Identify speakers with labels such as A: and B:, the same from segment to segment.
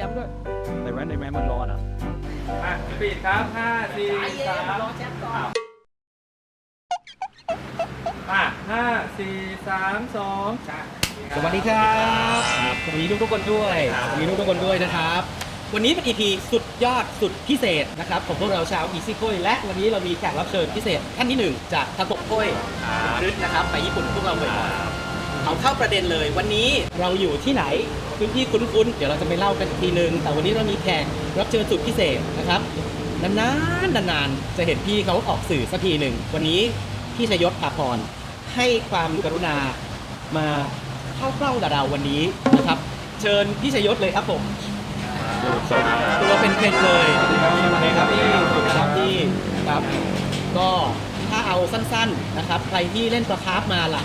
A: แชมป์ด้วยใส่แว่นในแม่มันร้อนอะ
B: อะปิดครับห้าสี่สามอะห้าสี่สามสอง
A: สวัสดีครับสวัสดีทุกทุกๆคนด้วยสวัสดีทุกทุกๆคนด้วยนะครับ วันนี้เป็น EP สุดยอดสุดพิเศษนะครับของพวกเราชาว Easy โ o ยและวันนี้เรามีแขกรับเชิญพิเศษท่านที่หนึ่งจากทาโกะโ o ยคริสนะครับ ไปญี่ปุ่นพวกเราบ่อยๆเอาเข้าประเด็นเลย วันนี้เราอยู่ที่ไหน พื้นที่คุ้นๆ เดี๋ยวเราจะไปเล่ากันอีกทีนึง แต่วันนี้เรามีแขกรับเชิญสุดพิเศษนะครับนานๆนานๆจะเห็นพี่เขาออกสื่อสักทีหนึ่ง วันนี้พี่ชยศภาพรให้ความกรุณามาเข้ากล้องกับเราวันนี้นะครับ เชิญพี่ชยศเลยครับผมตัวเป็นเป็นเลยนะครับพี่นะครับพี่ครับ ก็ถ้าเอาสั้นๆนะครับ ใครที่เล่นประคาร์ฟมาล่ะ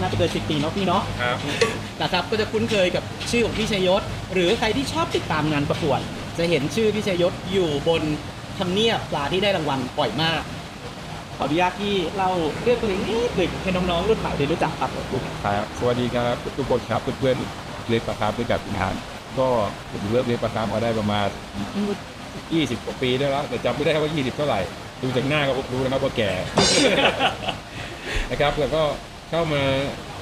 A: น่าจะเกินสิปีเนาะพี่เนาะ
B: ครับ
A: นะครับก็จะคุ้นเคยกับชื่อของพี่ชยศ หรือใครที่ชอบติดตามงานประกวด จะเห็นชื่อพี่ชยศอยู่บนทำเนียบปลาที่ได้รางวัลบ่อยมาก ขออนุญาตที่เล่าเรื่องตัวเองนิดหนึ่งให้น้องๆรุ่นใหม่ได้รู้จักครับ
C: ครับสวัสดีครับทุกคนครับเพื่อนๆเลี้ยงปลาคาร์ฟด้วยกันงาน ก็ผมเริ่มเลี้ยงปลาคาร์ฟมาได้ประมาณ 20กว่าปีได้แล้วแต่จำไม่ได้ว่า 20 เท่าไหร่ ดูจากหน้าก็รู้นะครับว่าแก่นะครับแล้วก็ เข้ามา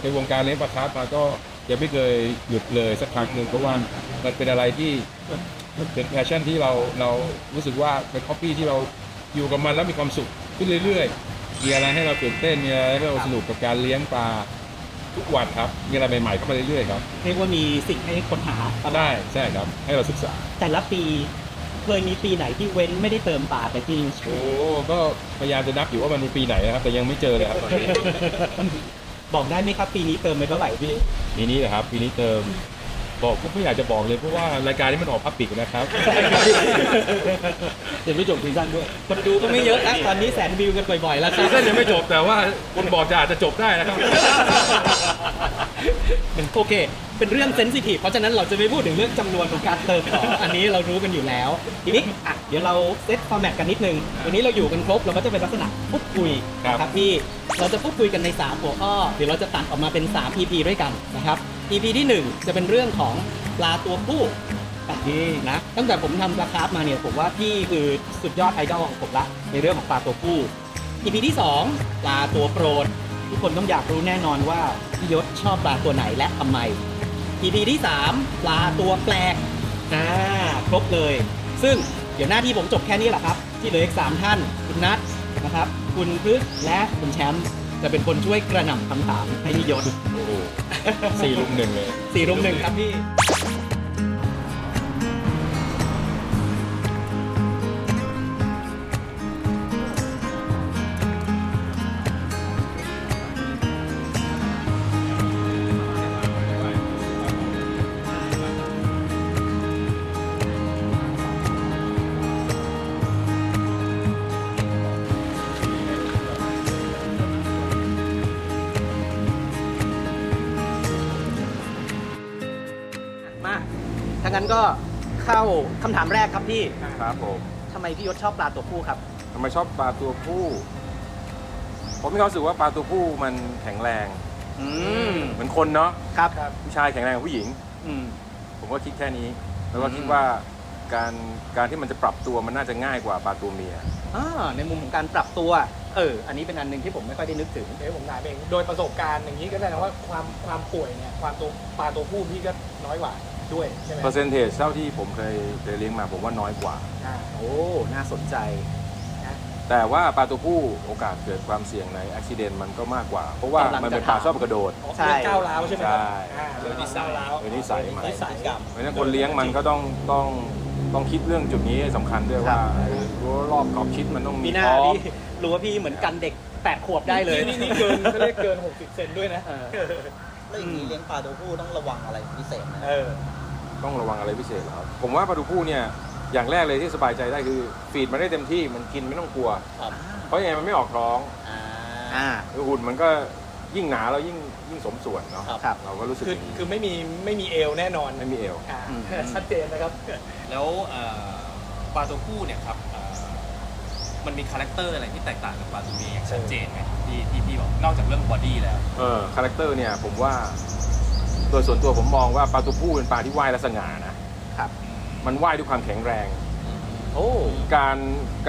C: ในวงการเลี้ยงปลาคาร์ฟมาก็ยังไม่เคยหยุดเลยสักครั้งหนึ่งเพราะว่ามันเป็นอะไรที่เป็นแพชชั่นที่เราเรารู้สึกว่าเป็นคอปปี้ที่เราอยู่กับมันแล้วมีความสุขขึ้นเรื่อยๆมีอะไรให้เราตื่นเต้นมีอะไรให้เราสนุกกับการเลี้ยงปลาทุกวันครับมีอะไรใหม่ๆเข้ามาเรื่อยๆครับ
A: เรียกว่ามีสิ่งให้ค้นหาตลอด
C: ได้ใช่ครับ ให้เราศึกษา
A: แต่ละปี เคยมีปีไหนที่เว้นไม่ได้เติมปลาแต่จริง
C: โอ้ก็พยายามจะนับอยู่ว่ามันเป็นปีไหนนะครับ แต่ยังไม่เจอเลยครับตอนนี้
A: บอกได้ไหมครับ ปีนี้เติมไปเท่าไหร่พี่
C: ปีนี้นะครับปีนี้เติมบอกก็ไม่อยากจะบอกเลยเพราะว่ารายการนี้มันออกพับปิกนะครับ
A: เดี๋ยวไม่จบซีซั่นด้วยคนดูก็ไม่เยอะนะตอนนี้แสนวิวกันบ่อยๆแล้ว
C: ซีซั่นยังไม่จบแต่ว่าคนบอกจะอาจจะจบได้นะครับ
A: โอเคเป็นเรื่องเซนซิทีฟเพราะฉะนั้นเราจะไม่พูดถึงเรื่องจำนวนของการเติมต่ออันนี้เรารู้กันอยู่แล้ว ทีนี้อะเดี๋ยวเราเซตฟอร์แมตกันนิดนึง วันนี้เราอยู่กันครบ เราก็จะเป็นลักษณะพูดคุย
C: ครับ
A: นะครับพี่ เราจะพูดคุยกันใน 3 หัวข้อ เดี๋ยวเราจะตัดออกมาเป็น 3 EP ด้วยกันนะครับ EP ที่ 1 จะเป็นเรื่องของปลาตัวผู้แบบนี้นะตั้งแต่ผมทำปลาคราฟมาเนี่ยผมว่าพี่คือสุดยอดไอดอลของผมละในเรื่องของปลาตัวผู้ EP ที่ 2 ปลาตัวโปรดทุกคนต้องอยากรู้แน่นอนว่าพี่ยศชอบปลาตัวไหนและทำไม EP ที่ 3 ปลาตัวแปลก อ่า ครบเลย ซึ่งเดี๋ยวหน้าที่ผมจบแค่นี้แหละครับ ที่เหลืออีก 3 ท่าน คุณนัทนะครับ คุณพฤกษ์และคุณแชมป์จะเป็นคนช่วยกระหน่ำคำถามให้พี่ยศ
C: โอ้โหสี่ลุมหนึ่งเลย
A: สี่รุ่มหนึ่งครับพี่ งั้นก็เข้าคำถามแรกครับพี่
C: ครับผม
A: ทำไมพี่ยศชอบปลาตัวผู้ครับ
C: ทำไมชอบปลาตัวผู้ ผมมีความรู้สึกว่าปลาตัวผู้มันแข็งแรง
A: อืม
C: เหมือนคนเนาะ
A: ครับ
C: ผู้ชายแข็งแรงกว่าผู้หญิง
A: อืม
C: ผมก็คิดแค่นี้ แล้วก็
A: อืม
C: คิดว่าการการที่มันจะปรับตัวมันน่าจะง่ายกว่าปลาตัวเมีย
A: อ่าในมุมของการปรับตัว เออ อันนี้เป็นอันหนึ่งที่ผมไม่ค่อยได้นึกถึง
B: เดี๋ยวผมถามเอง โดยประสบการณ์อย่างนี้ก็แสดงว่าความความป่วยเนี่ยความตัวปลาตัวผู้พี่ก็น้อยกว่า ด้วยใช่ไหม
C: เปอร์เซนเทจเท่าที่ผมเคยเคยเลี้ยงมาผมว่าน้อยกว่า
B: อ่า
A: โอ้ น่าสนใจ
C: แต่ว่าปลาตัวผู้โอกาสเกิดความเสี่ยงในอุบิเหตุมันก็มากกว่า เพราะว่ามันเป็นปลาชอบกระโดด
A: ใช่
B: เรื่องก้าวร้าวใช่ไหมครับ
C: ใช่
B: อ่าเรื่องนิสัยก้าวร้าว
C: เป็นนิสัยมัน
B: นิสัยกับ
C: เพราะฉะนั้นคนเลี้ยงมันก็ต้องต้องต้องคิดเรื่องจุดนี้ให้สำคัญด้วยว่าเออรั้วรอบขอบชิดมันต้องมี
A: มีหน้า
C: พร้อม
A: พี่รู้ว่าพี่เหมือนกันเด็กแปดขวบได้เลย
B: นี่นี่เกินเขาเรียกเกิน 60 เซนด้วยนะ
A: เออ
D: แล้วอย่างนี้เลี้ยงปลาตัวผู้ต้องระวังอะไรพิเศษไหม
B: เออ
C: ต้องระวังอะไรพิเศษเหรอครับผมว่าปลาตัวผู้เนี่ยอย่างแรกเลยที่สบายใจได้คือ ฟีดมันได้เต็มที่มันกินไม่ต้องกลัว
D: ครับ
C: เพราะยังไงมันไม่ออกท้อง
D: อ่า
A: อ่า
C: คือหุ่นมันก็ยิ่งหนาแล้วยิ่งยิ่งสมส่วนเนาะ
D: ครับ
A: ครับ
C: เราก็รู้สึก
B: คือ
C: อย่างนี้
B: คือไม่มีไม่มีเอวแน่นอน
C: ไม่มีเอว
B: อ่า
A: อืม
B: ชัดเจนนะครับ
E: แล้วเอ่อปลาตัวผู้เนี่ยครับเอ่อมันมีคาแรคเตอร์อะไรที่แตกต่างกับปลาตัวเมียอย่างชัดเจนไหมที่ที่พี่บอกนอกจากเรื่องบอดี้แล้ว
C: เออคาแรคเตอร์เนี่ยผมว่าโดยส่วนตัวผมมองว่าปลาตัวผู้เป็นปลาที่ว่ายและสง่านะครับ มันว่ายด้วยความแข็งแรง
A: โอ้
C: การ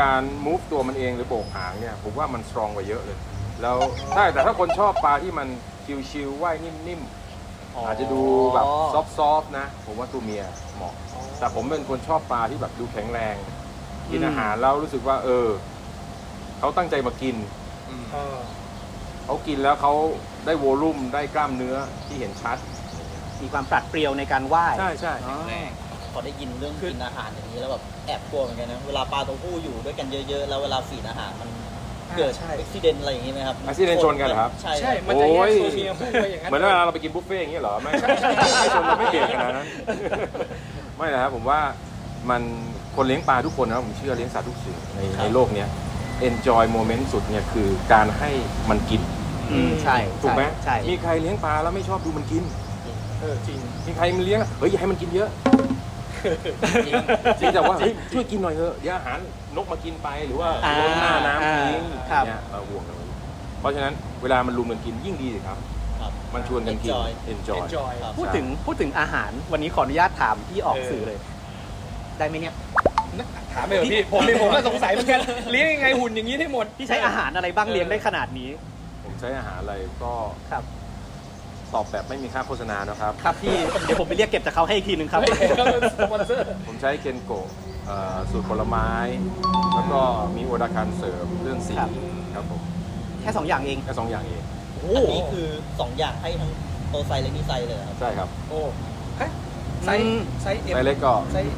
C: การ move ตัวมันเองหรือโบกหางเนี่ยผมว่ามัน strong กว่าเยอะเลย แล้วใช่แต่ถ้าคนชอบปลาที่มันชิวๆว่ายนิ่มๆอาจจะดูแบบซอฟๆนะ ผมว่าตัวเมียเหมาะ แต่ผมเป็นคนชอบปลาที่แบบดูแข็งแรงกินอาหารแล้วรู้สึกว่า เออเขาตั้งใจมากิน
B: เออ
C: เขากินแล้วเขาได้โวลุ่มได้กล้ามเนื้อที่เห็นชัด
A: มีความปรัดเปรียวในการว่าย
C: ใช่ใช่
A: อ๋อ
D: พอได้ยินเรื่องกินอาหารอย่างนี้แล้วแบบแอบกลัวเหมือนกันนะเวลาปลาตัวผู้อยู่ด้วยกันเยอะๆ แล้วเวลาฝีดอาหารมันเกิด
B: ใช่
D: อุบิเหตุอะไรอย่างนี้ไหมครับ
C: accident ชนกันเหรอครับ
D: ใช่
B: ใช่
D: ครับ
B: มันจะแยก
C: โอ้ย
B: ตัวเมียคู่ไปอย่างนั้น
C: เหมือนเวลาเราไปกินบุฟเฟ่ต์อย่างเงี้ยเหรอไม่ไม่ชนเราไม่เบียดขนาดนั้น ไม่นะครับผมว่ามันคนเลี้ยงปลาทุกคนนะผมเชื่อเลี้ยงสัตว์ทุกสิ่งในในโลกเนี้ย enjoy moment สุดเนี่ยคือการให้มันกิน
A: อืมใช่
C: ถูกไหม
A: ใช่
C: มีใครเลี้ยงปลาแล้วไม่ชอบดูมันกิน
B: เออจริง
C: มีใครมันเลี้ยงแล้วเฮ้ยอย่าให้มันกินเยอะจริงแต่ว่าเฮ้ยช่วยกินหน่อยเถอะอย่าอาหารนกมากินไปหรือว่า
A: อ่า
C: ลดหน้าน้ำทิ้ง
A: ครับ
C: เนี่ยเราห่วงกันไว้เพราะฉะนั้นเวลามันรุมกันกินยิ่งดีสิครับ
D: ครับ
C: มันชวนกันกิน
D: Enjoy
C: enjoy
B: enjoy
D: ครับ
A: พูดถึงพูดถึงอาหารวันนี้ขออนุญาตถามพี่ออก
B: เออ
A: สื่อเลย ได้ไหมเนี่ย
B: ถามไปเถอะพี่ผมเองผมก็สงสัยเหมือนกันเลี้ยงยังไงหุ่นอย่างนี้ได้หมด
A: พี่ใช้อาหารอะไรบ้างเลี้ยงได้ขนาดนี้
C: ผมใช้อาหารอะไรก็
A: ครับ
C: ตอบแบบไม่มีค่าโฆษณานะครับ
A: ครับพี่ เดี๋ยวผมไปเรียกเก็บจากเขาให้อีกทีหนึ่งครับ
B: สปอนเซอร์
C: ผมใช้เคนโกะเอ่อสูตรผลไม้ แล้วก็มีโอดาคันเสริมเรื่องสี
A: ครับ
C: ครับผม
A: แค่สองอย่างเอง
C: แค่สองอย่างเอง
D: อันนี้คือสองอย่างให้ทั้งโตไซและนิไซเลยเหรอครับ
C: ใช่ครับ
B: โอ้เฮ้ยไซส์
A: อืม
B: ไซส์เอ็ม
C: ไซส์เล็กก็
B: ไซส์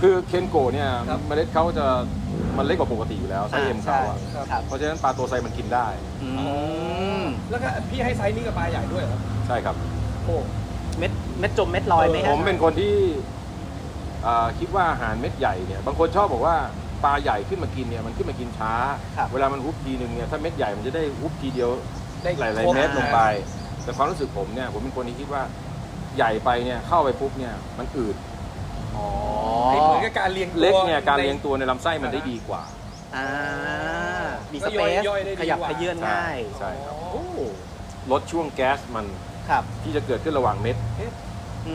C: คือเคนโกะเนี่ย
B: ครับ
C: เมล็ดเขาจะมันเล็กกว่าปกติอยู่แล้วไซส์เอ็มเขาอะ
A: ใช่ครับ
C: เพราะฉะนั้นปลาตัวไซส์มันกินได้
A: อืม
B: แล้วก็พี่ให้ไซส์นี้กับปลาใหญ่ด้วยเหรอ
C: ใช่ครับ
B: โอ้
A: เม็ดเม็ดจมเม็ดลอยไหม
C: ผ
A: ฮะ
C: มเป็นคนที่อ่าคิดว่าอาหารเม็ดใหญ่เนี่ยบางคนชอบบอกว่าปลาใหญ่ขึ้นมากินเนี่ยมันขึ้นมากินช้า
A: ครับ
C: เวลามันฮุบทีหนึ่งเนี่ยถ้าเม็ดใหญ่มันจะได้ฮุบทีเดียว
B: ได้
C: หลายๆเม็ดลงไป แต่ความรู้สึกผมเนี่ยผมเป็นคนที่คิดว่าใหญ่ไปเนี่ยเข้าไปปุ๊บเนี่ยมันอืด
A: อ๋อ
B: ให้เหมือนกับการเลี้ยงตัว
C: เล็กเนี่ยการเลี้ยง
B: ใน
C: ตัวในลำไส้มันได้ดีกว่า
A: อ่ามี
B: ก็
A: ส
B: ย่
A: เป
B: อย
A: ซ
B: ย่อยได้ดี
A: ขยับ
B: กว่า
A: ขยื่นง่าย
C: ใช่ครับ
A: โอ้
C: ลดช่วงแก๊สมัน
A: ครับ
C: ที่จะเกิดขึ้นระหว่างเม็ด
A: อื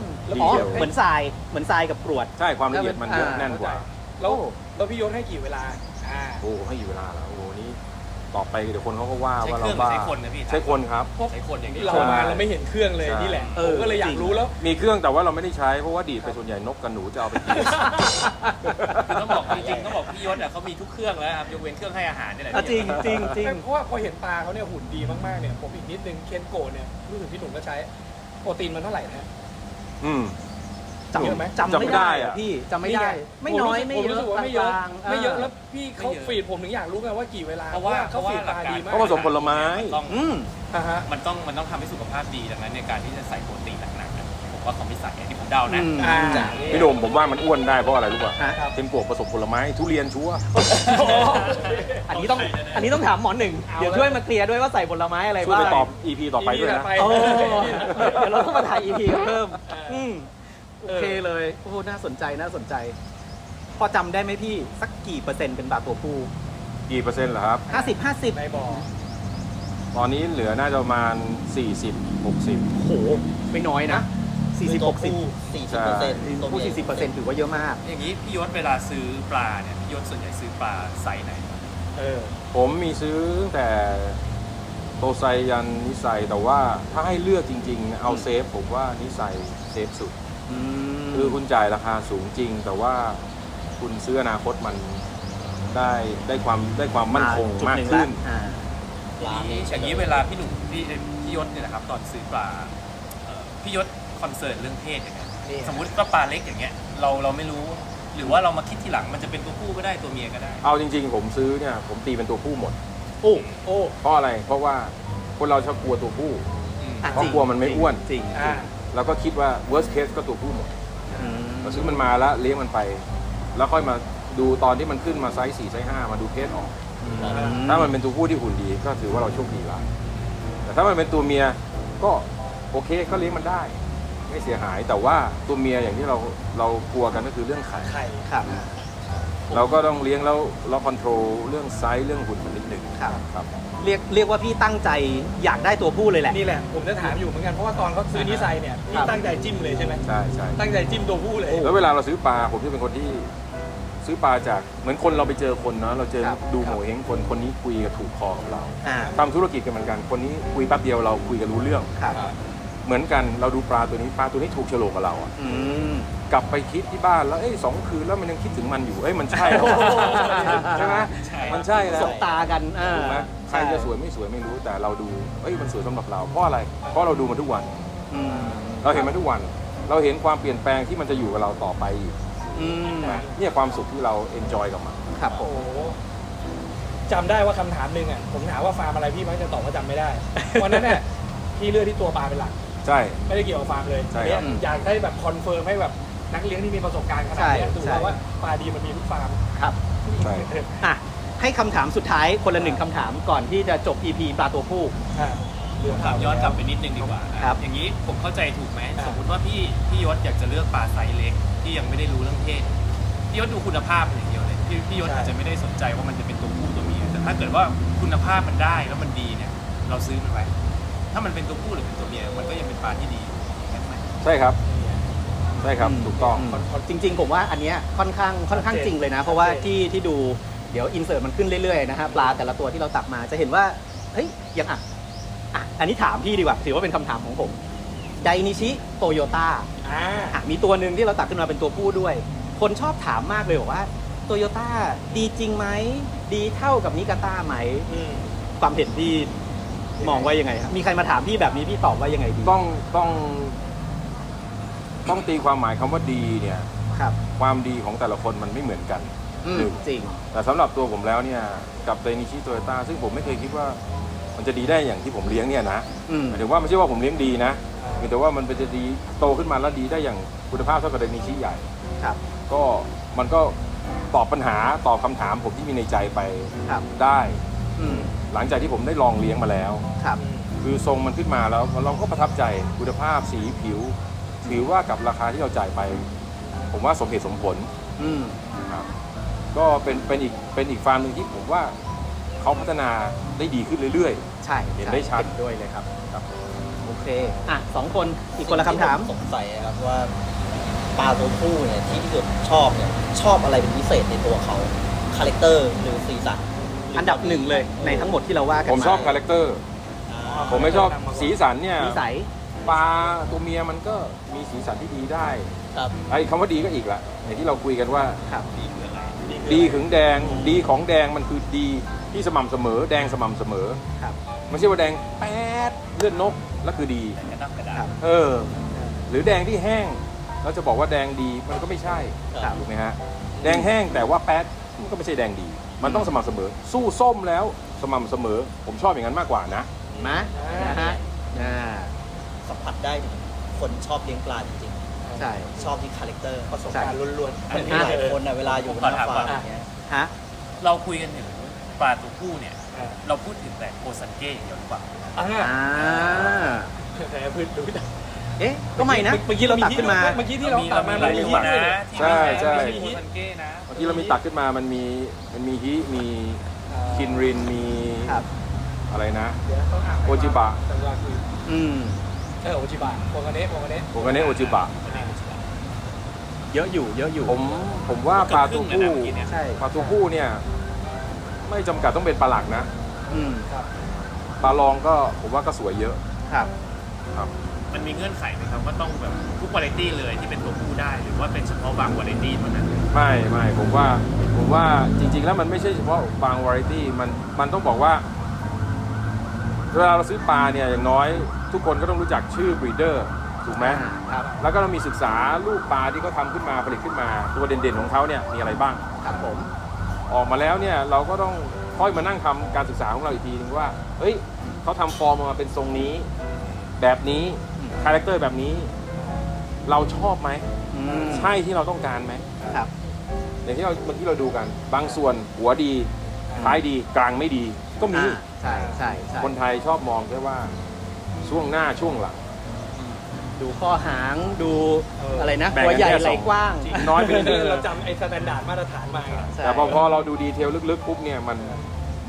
A: ม
C: ดี
A: อ๋อ
C: เดียว
A: เหมือนทรายเหมือนทรายกับกรวด
C: ใช่ความละเอียดมันเยอะ
A: อ่า
C: แน่นกว่า
B: แล้วแล้วพี่ยศให้กี่เวลาอ่า
C: โอ้ให้อยู่เวลาแล้วโอ้โหนี้ ต่อไปเดี๋ยวคนเขาก็ว่า
E: ใช้
C: ว่า
E: เค
C: เรา
E: รื่องหรือ
C: บ้า
E: ใช้คนนะพี่
C: ใช้คนครับ
E: ใช้คนอย่างเดียว
B: เรามาเราไม่เห็นเครื่องเลย
C: ใช่
B: นี่แหละ
A: เอ
B: ผ
A: อ
B: มก็เลยอยา
A: จริ
B: ก
A: ง
B: รู้แล้ว
C: มีเครื่องแต่ว่าเราไม่ได้ใช้เพราะว่าดีดไปส่วนใหญ่นกกับหนูจะเอาไปกิน
E: คือต้องบอกจริงๆต้องบอกพี่ยศอะเขามีทุกเครื่องแล้วครับยกเว้นเครื่องให้อาหารนี่แหละ
A: อะจริงจริงจริง
B: เพราะว่าพอเห็นปลาเขาเนี่ยหุ่นดีมากๆเนี่ยผมอีกนิดนึงเคนโกะเนี่ยรู้สึกพี่หนุ่มก็ใช้โปรตีนมันเท่าไหร่นะ
C: อืม
A: จ
B: เยอะไหมำ
A: จำไม่ได้อะพี่จำไม่ได้
B: นี่ง
A: ไม่น้อยไม่
B: ผม
A: เย
B: รู้
A: อะ
B: สึกว่าไม่เยอะ
A: กลางๆ
B: ไม่เยอะาแล้วพี่เขาฟีดผมถึงอยากรู้ไงว่ากี่เวลา
E: เพราะว่า
B: เขาฟีดปลาดีมาก
C: เพราะผสมผลไม้
E: นต้อง
A: อืม
B: อ่าฮะ
E: มันต้องมันต้องทำให้สุขภาพดีดังนั้นในการที่จะใส่โปรตีนหนักๆเนี่ยผมว่าเขาไม่ใส่อันนี้ผมเดานะ
A: อืม
B: อ่า
C: พี่หนุ่มผมว่ามันอ้วนได้เพราะอะไรรู้ป่ะ
A: ฮะ
C: เป็นปลวกผสมผลไม้ทุเรียนชัวร์
A: อันนี้ต้องอันนี้ต้องถามหมอหนึ่ง
B: เอา
A: เดี๋ยว
B: ละ
A: ช่วยมาเคลียร์ด้วยว่าใส่ผลไม้อะไร
C: ช่วย
A: บ้าง
C: ไปตอบ EP ต่อไปด้วยนะ
B: ไป
A: โอ้เดี๋ยวเราต้องมาถ่าย EP เพิ่มอืม โอเคเลย โอ้โหน่าสนใจน่าสนใจ พอจำได้ไหมพี่ สักกี่เปอร์เซ็นต์เป็นบาตัวผู้
C: กี่เปอร์เซ็นต์เหรอครับ
A: ห้าสิบห้าสิบ
B: ในบ่อ
C: ตอนนี้เหลือน่าจะประมาณ40 60
A: โอ้โห ไม่น้อยนะสี่สิบหกสิบ
D: สี่สิบเปอร์เซ็นต์
A: ผู้สี่สิบเปอร์เซ็นต์ถือว่าเยอะมาก
E: อย่างนี้พี่ยศเวลาซื้อปลาเนี่ยพี่ยศส่วนใหญ่ซื้อปลาไซส์ไหน
B: เออ
C: ผมมีซื้อตั้งแต่โตไซยันนิสัยแต่ว่าถ้าให้เลือกจริงๆ เอาเซฟผมว่านิสัยเซฟสุด
A: อืม
C: คือคุณจ่ายราคาสูงจริง แต่ว่าคุณซื้ออนาคตมันได้ได้ความได้ความมั่นคง
A: จุด
C: มาก
A: หนึ่ง
C: ขึ้น
A: ละอ่า
E: อย่างนี้อย่างนี้เวลาพี่หนุ่มพี่พี่ยศเนี่ยนะครับตอนซื้อปลาเอ่อพี่ยศคอนเซิร์นเรื่องเพศอย่างเงี้ย
B: นี่
E: สมมติว่าปลาเล็กอย่างเงี้ยเราเราไม่รู้ หรือว่าเรามาคิดทีหลังมันจะเป็นตัวผู้ก็ได้ตัวเมียก็ได้
C: เอาจริง ๆ ผมซื้อเนี่ยผมตีเป็นตัวผู้หมด
A: โอ้
B: โอ้
C: เพราะอะไร เพราะว่าคนเราชอบกลัวตัวผู้
E: อืม
A: อะ
C: เพราะกลัวมันไม่อ้วน
A: จริง
B: อ่า
C: แล้วก็คิดว่า worst case ก็ตัวผู้หมด
A: อืม
C: เราซื้อมันมาแล้วเลี้ยงมันไป แล้วค่อยมาดูตอนที่มันขึ้นมาไซส์สี่ไซส์ห้ามาดูเพศออก ถ้ามันเป็นตัวผู้ที่หุ่นดีก็ถือว่าเราโชคดีละแต่ถ้ามันเป็นตัวเมียก็โอเคก็เลี้ยงมันได้ ไม่เสียหายแต่ว่าตัวเมียอย่างที่เราเรากลัวกันก็คือเรื่องไข่
B: ไข่
A: ครับ
C: เราก็ต้องเลี้ยงแล้วเราคอนโทรลเรื่องไซส์เรื่องหุ่นมันนิดหนึ่ง
A: ครับ
C: ครับ
A: เรียกเรียกว่าพี่ตั้งใจอยากได้ตัวผู้เลยแหละ
B: นี่แหละ ผมจะถามอยู่เหมือนกันเพราะว่าตอนเขาซื้อนิสัยเนี่ยพี่
A: ครับ
B: ตั้งใจจิ้มเลยใช่ไหม
C: ใช่ใช่
B: ตั้งใจจิ้มตัวผู้เลย
C: แล้วเวลาเราซื้อปลาผมจะเป็นคนที่ซื้อปลาจากเหมือนคนเราไปเจอคนเนาะเราเจอ
A: ครับ
C: ดูโหเฮงคนคนนี้คุยกับถูกคอกับเรา
A: อ่า
C: ทำธุรกิจกันเหมือนกัน คนนี้คุยแป๊บเดียวเราคุยกันรู้เรื่อง
A: ครับ
C: เหมือนกันเราดูปลาตัวนี้ปลาตัวนี้ถูกโฉลกกับเราอะ
A: อืม
C: กลับไปคิดที่บ้านแล้วเอ้ยสองคืนแล้วมันยังคิดถึงมันอยู่เอ้ยมันใช่แล้วใช่ไหม
E: ใช่
C: มันใช่แล้ว
A: สบตากันอ่า
C: ถูกไหมใครจะสวยไม่สวยไม่รู้แต่เราดูเอ้ยมันสวยสำหรับเราเพราะอะไรเพราะเราดูมันทุกวัน
A: อืม
C: เราเห็นมันทุกวัน เราเห็นความเปลี่ยนแปลงที่มันจะอยู่กับเราต่อไปอีก
A: อืม
C: นะเนี่ยความสุขที่เราเอนจอยกับมัน
A: ครับผ
B: โอ้
A: ม
B: โหจำได้ว่าคำถามหนึ่งอะผมถามว่าฟาร์มอะไรพี่มักจะตอบว่าจำไม่ได้วันนั้นเนี่ยพี่เลือกที่ตัวปลาเป็นหลัก
C: ใช่
B: ไม่ได้เกี่ยวกับฟาร์มเลย
C: ใช่
B: เนี่ย
C: ครับ
B: อยากให้แบบคอนเฟิร์มให้แบบ นักเลี้ยงที่มีประสบการณ์ขนาดเนี้ย
A: ใช่
B: ดู
A: ใช่
B: ว่าปลาดีมันมีทุกฟาร์ม
A: ครับ
C: ใช่
A: อะให้คำถามสุดท้ายคนละหนึ่งคำถามก่อนที่จะจบ EP ปลาตัวผู้
B: อ่าเรื่อง
E: ถามย้อนกลับไปนิดนึงดีกว่านะครับ อย่างนี้ผมเข้าใจถูกไหม
B: อ่า
E: สมมติว่าพี่พี่ยศอยากจะเลือกปลาไซส์เล็กที่ยังไม่ได้รู้เรื่องเพศพี่ยศดูคุณภาพอย่างเดียวเลยพี่พี่ยศอาจจะไม่ได้สนใจว่ามันจะเป็นตัวผู้ตัวเมียแต่ถ้าเกิดว่าคุณภาพมันได้แล้วมันดีเนี่ย เราซื้อมันไว้ถ้ามันเป็นตัวผู้หรือเป็นตัวเมียมันก็ยังเป็นปลาที่ดีอยู่ใช่ไหม
C: ใช่ครับ ใช่ครับ
A: อืม
C: ถูกต้อง
A: จริง ๆ ผมว่าอันเนี้ยค่อนข้างค่อนข้างจริงเลยนะ เพราะว่าที่ที่ดูเดี๋ยวอินเสิร์ตมันขึ้นเรื่อยๆนะฮะปลาแต่ละตัวที่เราตักมาจะเห็นว่าเฮ้ยยังอะอะอันนี้ถามพี่ดีกว่าถือว่าเป็นคำถามของผมไดนิชิโตโยต้า
B: อ่า
A: อะมีตัวหนึ่งที่เราตักขึ้นมาเป็นตัวผู้ด้วย คนชอบถามมากเลยบอกว่าโตโยต้าดีจริงไหมดีเท่ากับนิกาต้าไหม
B: อืม
A: ความเห็นพี่มองว่ายังไงครับมีใครมาถามพี่แบบนี้พี่ตอบว่ายังไงดี
C: ต้องต้อง ต้องตีความหมายคำว่าดีเนี่ย
A: ครับ
C: ความดีของแต่ละคนมันไม่เหมือนกัน
A: อืม
C: หนึ่ง
A: จริง
C: แต่สำหรับตัวผมแล้วเนี่ยกับเดนิชิโตโยต้าซึ่งผมไม่เคยคิดว่า มันจะดีได้อย่างที่ผมเลี้ยงเนี่ยนะ
A: อืม
C: หมายถึงว่าไม่ใช่ว่าผมเลี้ยงดีนะเพียงแต่ว่ามันเป็นจะดีโตขึ้นมาแล้วดีได้อย่างคุณภาพเท่ากับเดนิชิใหญ่
A: ครับ
C: ก็มันก็ตอบปัญหาตอบคำถามผมที่มีในใจไป
A: ครับ
C: ได้
A: อืม
C: หลังจากที่ผมได้ลองเลี้ยงมาแล้ว
A: ครับ
C: คือทรงมันขึ้นมาแล้วเราก็ประทับใจคุณภาพสีผิว ถือว่ากับราคาที่เราจ่ายไป ผมว่าสมเหตุสมผล
A: อืม
C: ครับก็เป็นเป็นอีกเป็นอีกฟาร์มหนึ่งที่ผมว่าเขาพัฒนาได้ดีขึ้นเรื่อย
A: ใช่
C: เห็นได้ชัด
A: เห็นด้วยเลยครับ
C: ครับ
A: โอเค อะสองคนอีกคนละคำถาม
D: สิ่งที่ผสงสัยครับว่าปลาตัวผู้เนี่ยที่พี่ยศชอบเนี่ยชอบอะไรเป็นพิเศษในตัวเขาคาแรคเตอร์หรือสีสันหรื
A: อันดับหนึ่งเลยในทั้งหมดที่เราว่ากัน
C: ๆผมชอบคาแรคเตอร์
D: อ่า
C: ผมไม่ชอบสีสันเนี่ย
A: นิสัย
C: ปลาตัวเมียมันก็มีสีสันที่ดีได้
D: ครับ
C: ไอ้คำว่าดีก็อีกละอย่างที่เราคุยกันว่า
A: ครับ
E: ดีคืออะไร
C: ดีถึงแดงดีของแดงมันคือดีที่สม่ำเสมอ แดงสม่ำเสมอ
A: ครับ
C: ไม่ใช่ว่าแดงแป๊ดเลื่อนนกแล้วคือดี
E: กระดับกระดา
A: ครั
E: ษ
A: บ
C: เออ หรือแดงที่แห้งแล้วจะบอกว่าแดงดีมันก็ไม่ใช่
D: ครับ
C: ถูกไหมฮะแดงแห้งแต่ว่าแป๊ดมันก็ไม่ใช่แดงดี มันต้องสม่ำเสมอ สู้ส้มแล้วสม่ำเสมอ ผมชอบอย่างนั้นมากกว่านะ
A: เห็นไหมนะฮะอ่า
D: สัมผัสได้ถึงคนชอบเลี้ยงปลาจริง
A: ใช่
D: ๆ ชอบที่คาแรคเตอร์
B: ประสบการณ์ล้วน
E: อัน
D: เหมือน
E: นี้
D: ที่หลายคนน่ะเวลาอยู่บนหน้าฟาร์มอย่างเงี้ย
A: ฮะ
E: เราคุยกันถึงปลาตัวผู้เนี่ย
B: ๆอ่า
E: เราพูดถึงแต่โคซันเก้อย่างเดียวหรือเปล่า
B: อ่า
A: อ่า
B: แต่พื้นดูแต่
A: เอ๊ะ ก็ไม่นะ
B: เมื่อกี้เรา
A: ตักขึ้นมา
B: เมื่อกี้ที่เราตัดมา
E: เรา
B: มี
E: มี
B: ฮิต
E: นะ
B: ด้วยนะ
E: ที่
C: ใช่ใช่
E: มีโคซันเก้นะ
C: เมื่อกี้เรามีตักขึ้นมามันมีมันมีฮิมีคินรินมี
A: ครับ
C: อะไรนะ
B: เดี๋ยวต้องอ่าน
C: โอจิบะ
B: แต่เวลาคุย
A: อืม
B: เออโอจิบะโอกาเนะโอกาเนะ
C: โอกาเนะโอจิบะ
A: เยอะอยู่ เยอะอยู่
C: ผมผมว่าปลาตัวผู้
E: เกือบครึ่งเลยนะเมื่อกี้เนี่ย
A: ใช่
C: ปลาตัวผู้เนี่ย ไม่จำกัดต้องเป็นปลาหลักนะ
A: อืม
C: ปลารองก็ผมว่าก็สวยเยอะ
A: ครับ
C: ครับ
E: มันมีเงื่อนไขไหมครับว่าต้องแบบทุกวาไรตี้เลยที่เป็นตัวผู้ได้ หรือว่าเป็นเฉพาะบางวาไรตี้เท่านั้น
C: ไม่ไม่ผมว่าผมว่าจริง ๆ แล้วมันไม่ใช่เฉพาะบางวาไรตี้มันมันต้องบอกว่า เวลาเราซื้อปลาเนี่ยอย่างน้อย ทุกคนก็ต้องรู้จักชื่อบรีเดอร์ถูกไหม
A: ครับ
C: แล้วก็ต้องมีศึกษาลูกปลาที่เขาทำขึ้นมาผลิตขึ้นมา ตัวเด่นๆของเขาเนี่ยมีอะไรบ้าง
A: ครับผม
C: ออกมาแล้วเนี่ยเราก็ต้องค่อยมานั่งทำการศึกษาของเราอีกทีนึงว่า เฮ้ยเขาทำฟอร์มออกมาเป็นทรงนี้ แบบนี้
A: อืม
C: คาแรคเตอร์แบบนี้ เราชอบไหม
A: อืม
C: ใช่ที่เราต้องการไหม
A: ครับ
C: อย่างที่เราเมื่อกี้เราดูกัน บางส่วนหัวดีท้ายดีกลางไม่ดีก็มี
A: อ่าใช่ใช่ใช่
C: คนไทยชอบมองแค่ว่า ช่วงหน้าช่วงหลัง
A: ดูข้อหางดู
B: เอออ
A: อะไรนะ
C: แบ่ง
A: หัว
C: กัน
A: ใหญ่
C: แค่
A: ไหล
C: สอง
A: กว้าง
C: น้อยไปนิดนึง
B: เราจำไอ้สแตนดาร์ดมาตรฐานมาไง
A: ใช่
C: แต่พอพอเราดูดีเทลลึกๆปุ๊บเนี่ยมัน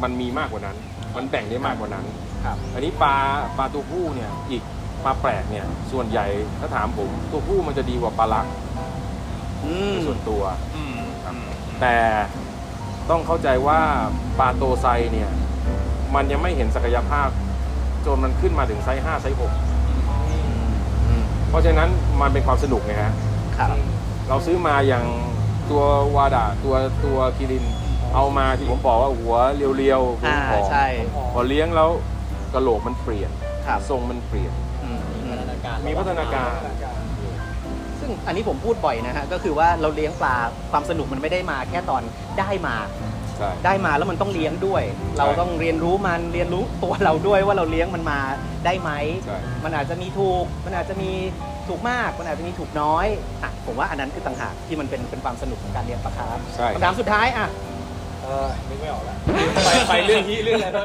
C: มันมีมากกว่านั้น มันแบ่งได้มากกว่านั้น
A: ครับ
C: อันนี้ปลาปลาตัวผู้เนี่ยอีกปลาแปลกเนี่ยส่วนใหญ่ถ้าถามผมตัวผู้มันจะดีกว่าปลาลัก
A: อืม
C: ส่วนตัว
E: อืมอืม
C: แต่ต้องเข้าใจว่าปลาโตไซเนี่ยมันยังไม่เห็นศักยภาพ จนมันขึ้นมาถึงไซส์5ไซส์6เพราะฉะนั้นมันเป็นความสนุกไงฮะ
A: ครับ
C: เราซื้อมาอย่างตัววาดาตัวตัวกิริน เอามาที่ผมบอกว่าหัวเรียวๆ
A: อ่า
C: ผอม
A: ใช่
C: พอเลี้ยงแล้วกระโหลกมันเปลี่ยน
A: ครับ
C: ทรงมันเปลี่ยน
A: อืมอืม
D: พัฒนาการ
C: มีพัฒนาการ
A: ซึ่งอันนี้ผมพูดบ่อยนะฮะ ก็คือว่าเราเลี้ยงปลาความสนุกมันไม่ได้มาแค่ตอนได้มา
C: ใช่
A: ได้มาแล้วมันต้องเลี้ยงด้วย เราต้องเรียนรู้มันเรียนรู้ตัวเราด้วยว่าเราเลี้ยงมันมาได้ไหม
C: ใช่
A: มันอาจจะมีถูก มันอาจจะมีถูกมาก มันอาจจะมีถูกน้อยอะผมว่าอันนั้นคือต่างหากที่มันเป็นเป็นความสนุกของการเลี้ยงปลาคาร์ฟ
C: ใช่
A: คำถามสุดท้ายอะ
B: เออนึกไม่ออกแล้ว ไปไปเรื่องนี้เรื่องอะไร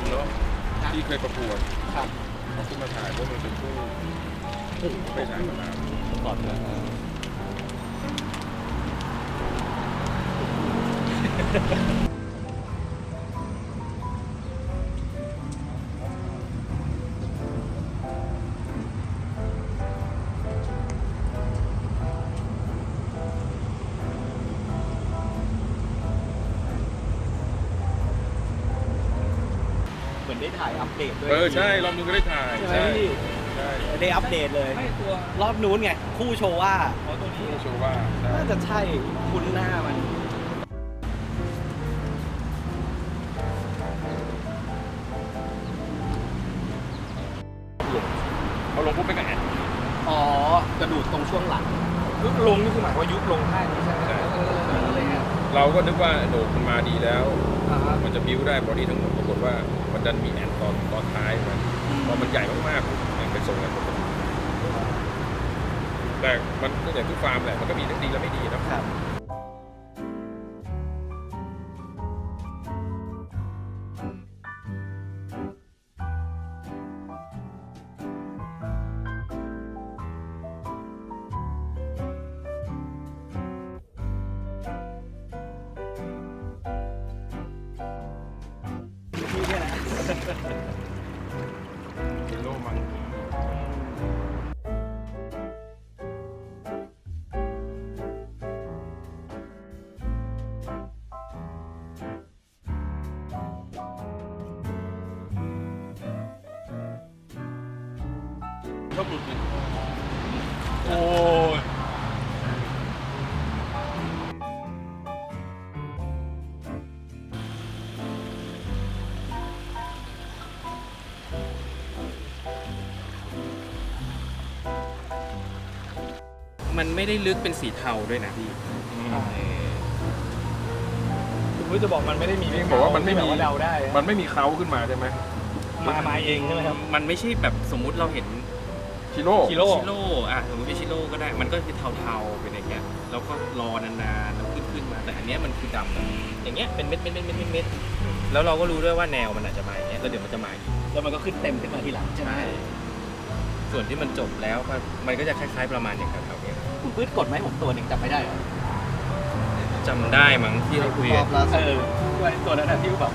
B: ำ
F: เนาะที่เคยประกวด
A: ครับ
F: เอาขึ้นมาถ่ายเพราะมันเป็นผู้ไปถ่ายมานาน
A: ก่อนเลย ถ่ายอัปเดตด้วย
F: เออใช่รอบนึงก็ได้ถ่าย
A: ใช่ไหมพี่
F: ใช่
A: ได้อัปเดตเลย
B: ไม่ตัว
A: รอบนู้นไง คู่โชว่า
B: อ๋อตัวนี้
F: โชว์ว่าใช่
A: น่าจะใช่คุ้นหน้ามัน
F: เเงี้
B: ย
F: เราก็นึกว่าโหนกมันมาดีแล้ว
B: อ่าฮะ
F: มันจะบิ้วได้บอดี้ทั้งหมดปรากฏว่ามันดันมีแอนตอนตอนท้ายมันพอมันใหญ่มากๆมันเป็นทรงอะไรปกติแต่มันก็อย่างทุกฟาร์มแหละมันก็มีทั้งดีและไม่ดีนะครับ ชอบหลุดดิโอ้ย
E: มันไม่ได้ลึกเป็นสีเทาด้วยนะพี่
B: คุณพุทธจะบอกมันไม่ได้มี
F: นี่บอกว่ามันไม่มี
B: แบบว่าเดาได้
F: มันไม่มีเขาขึ้นมาใช่ไหม
B: มามาเองใช่ไหมครับ
E: มันไม่ใช่แบบสมมุติเราเห็น
C: ชิโร่
B: ชิโร่
E: ชิโร่อะสมมติเป็นชิโร่ก็ได้ มันก็คือเทาๆเป็นอย่างเงี้ย แล้วก็รอนานๆแล้วขึ้นขึ้นมา แต่อันเนี้ยมันคือดำอย่างเงี้ย เป็นเม็ดเม็ดเม็ดเม็ดเม็ดเม็ดแล้วเราก็รู้ด้วยว่าแนวมันอาจจะมาอย่างเงี้ย แล้วเดี๋ยวมันจะมาอีก
A: แล้วมันก็ขึ้นเต็มขึ้นมาทีหลังใช่ไหม
E: ส่วนที่มันจบแล้วมันมันก็จะคล้ายๆประมาณอย่างแถวๆเนี้ย
A: คุณพืชกดไหมผมตัวหนึ่งจำไม่ได้เหรอ
E: จำได้มั้งที่เราคุย
D: ร
E: กั
D: อนบล่าสุ
A: เอ
D: ด
A: อตัวตัวนั้นนะที่บอ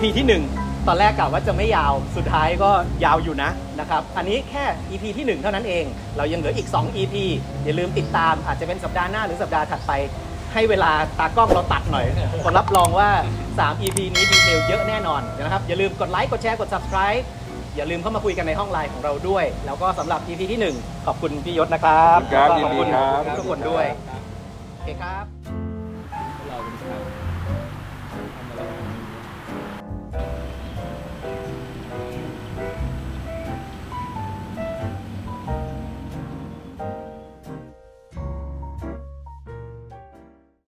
A: EP ที่ 1 ตอนแรกกะว่าจะไม่ยาวสุดท้ายก็ยาวอยู่นะนะครับ อันนี้แค่ EP ที่ 1 เท่านั้นเอง เรายังเหลืออีก 2 EP อย่าลืมติดตามอาจจะเป็นสัปดาห์หน้าหรือสัปดาห์ถัดไป ให้เวลาตากล้องเราตัดหน่อยผมรับรองว่า 3 EP นี้ดีเทลเยอะแน่นอนนะครับ อย่าลืมกดไลค์กดแชร์กด subscribe อย่าลืมเข้ามาคุยกันในห้องไลน์ของเราด้วย แล้วก็สำหรับ EP ที่ 1 ขอบคุณพี่ยศนะครับ
C: ครับ
A: แล้วก็ขอบคุณ
C: ยินดีครับ
A: ทุกคนด้วยโอเคครับ